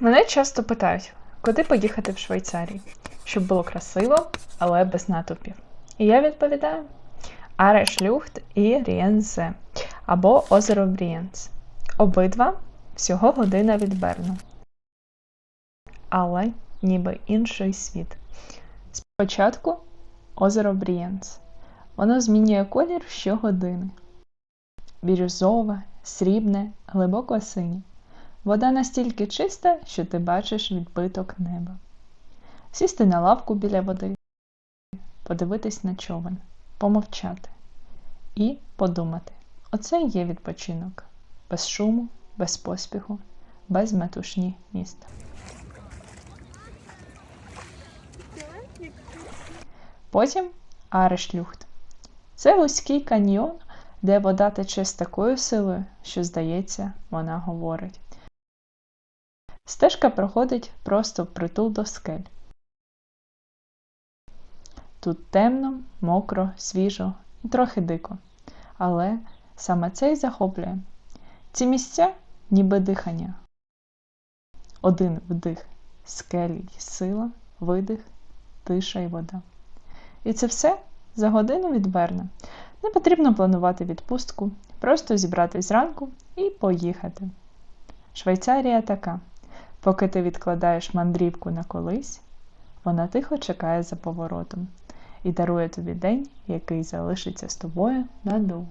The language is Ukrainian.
Мене часто питають, куди поїхати в Швейцарії, щоб було красиво, але без натовпів. І я відповідаю: Арешлюхт і Ріензе або озеро Брієнц. Обидва всього година від Берну. Але ніби інший світ. Спочатку озеро Брієнц. Воно змінює колір щогодини. Бірюзове, срібне, глибоко синє. Вода настільки чиста, що ти бачиш відбиток неба. Сісти на лавку біля води, подивитись на човен, помовчати і подумати. Оце є відпочинок. Без шуму, без поспіху, без метушні міста. Потім Арешлюхт. Це вузький каньйон, де вода тече з такою силою, що, здається, вона говорить. Стежка проходить просто впритул до скель. Тут темно, мокро, свіжо і трохи дико. Але саме це й захоплює. Ці місця ніби дихання. Один вдих скелі й сила, видих, тиша й вода. І це все за годину від Берна. Не потрібно планувати відпустку, просто зібратись зранку і поїхати. Швейцарія така. Поки ти відкладаєш мандрівку на колись, вона тихо чекає за поворотом і дарує тобі день, який залишиться з тобою надовго.